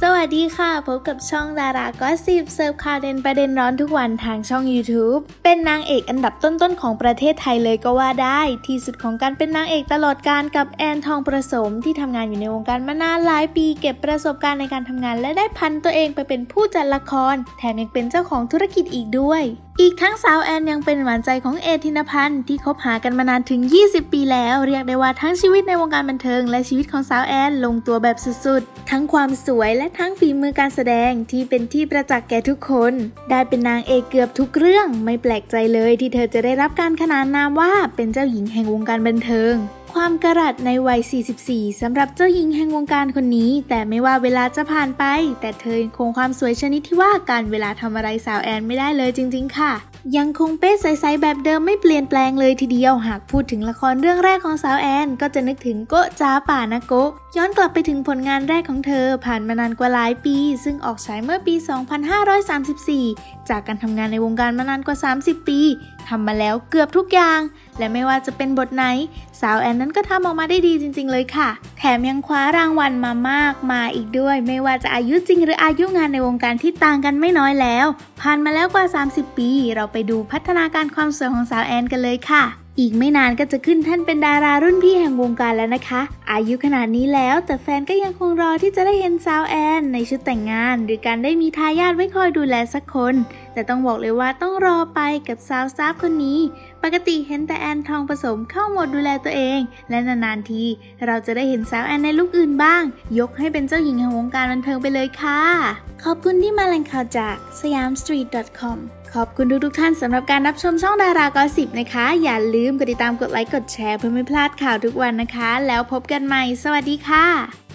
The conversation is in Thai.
So วัสดีค่ะ พบกับช่องดาราก็สิบเสิร์ฟข่าวเด่นประเด็นร้อนทุกวันทางช่อง YouTube เป็นนางเอกอันดับต้นๆของประเทศไทยเลยก็ว่าได้ ที่สุดของการเป็นนางเอกตลอดการกับแอนทองประสมที่ทำงานอยู่ในวงการมานานหลายปี เก็บประสบการณ์ในการทำงานและได้พันตัวเองไปเป็นผู้จัดละคร แถมยังเป็นเจ้าของธุรกิจอีกด้วยอีกทั้งสาวแอนยังเป็นหวานใจของเอธินพันธ์ที่คบหากันมานานถึง 20 ปีแล้ว เรียกได้ว่าทั้งชีวิตในวงการบันเทิง และชีวิตของสาวแอนลงตัวแบบสุดๆ ทั้งความสวยและทั้งงฝีมือการแสดงที่เป็นที่ประจักษ์แก่ทุกคน ได้เป็นนางเอกเกือบทุกเรื่องไม่แปลกใจเลยที่เธอจะได้รับการขนานนามว่าเป็นเจ้าหญิงแห่งวงการบันเทิงความกระหรัดในวัย 44 สำหรับเจ้าหญิงแห่งวงการคนนี้ แต่ไม่ว่าเวลาจะผ่านไป แต่เธอยังคงความสวยชนิดที่ว่าการเวลาทำอะไรสาวแอนไม่ได้เลยจริง ๆ ค่ะยังคงเป๊ะใสๆแบบเดิมไม่เปลี่ยนแปลงเลยทีเดียว หากพูดถึงละครเรื่องแรกของสาวแอน ก็จะนึกถึงโกะจ้าป่านะโกะย้อนกลับไปถึงผลงานแรกของเธอ ผ่านมานานกว่าหลายปี ซึ่งออกฉายเมื่อปี 2534 จากการทำงานในวงการมานานกว่า 30 ปีทำมาแล้วเกือบทุกอย่าง และไม่ว่าจะเป็นบทไหน สาวแอนนั้นก็ทำออกมาได้ดีจริง ๆ เลยค่ะ แถมยังคว้ารางวัลมามากมายอีกด้วย ไม่ว่าจะอายุจริงหรืออายุงานในวงการที่ต่างกันไม่น้อยแล้ว ผ่านมาแล้วกว่า 30 ปี เราไปดูพัฒนาการความสวยของสาวแอนกันเลยค่ะ อีกไม่นานก็จะขึ้นท่านเป็นดารารุ่นพี่แห่งวงการแล้วนะคะ อายุขนาดนี้แล้วแต่แฟนก็ยังคงรอที่จะได้เห็นสาวแอน ในชุดแต่งงาน หรือการได้มีทายาทไว้คอยดูแลสักคน แต่ต้องบอกเลยว่าต้องรอไปกับสาวซาบคนนี้ ปกติเห็นแต่แอนทองผสมเข้าหมดดูแลตัวเอง และนานๆที เราจะได้เห็นสาวแอนในลุคอื่นบ้าง ยกให้เป็นเจ้าหญิงแห่งวงการบันเทิงไปเลยค่ะ ขอบคุณที่มาแหล่งข่าวจากสยาม street.com ขอบคุณทุกๆท่านสำหรับการรับชมช่องดารากอสิบนะคะ อย่าลืมกดติดตามกดไลค์กดแชร์เพื่อไม่พลาดข่าวทุกวันนะคะ แล้วพบกันใหม่ สวัสดีค่ะ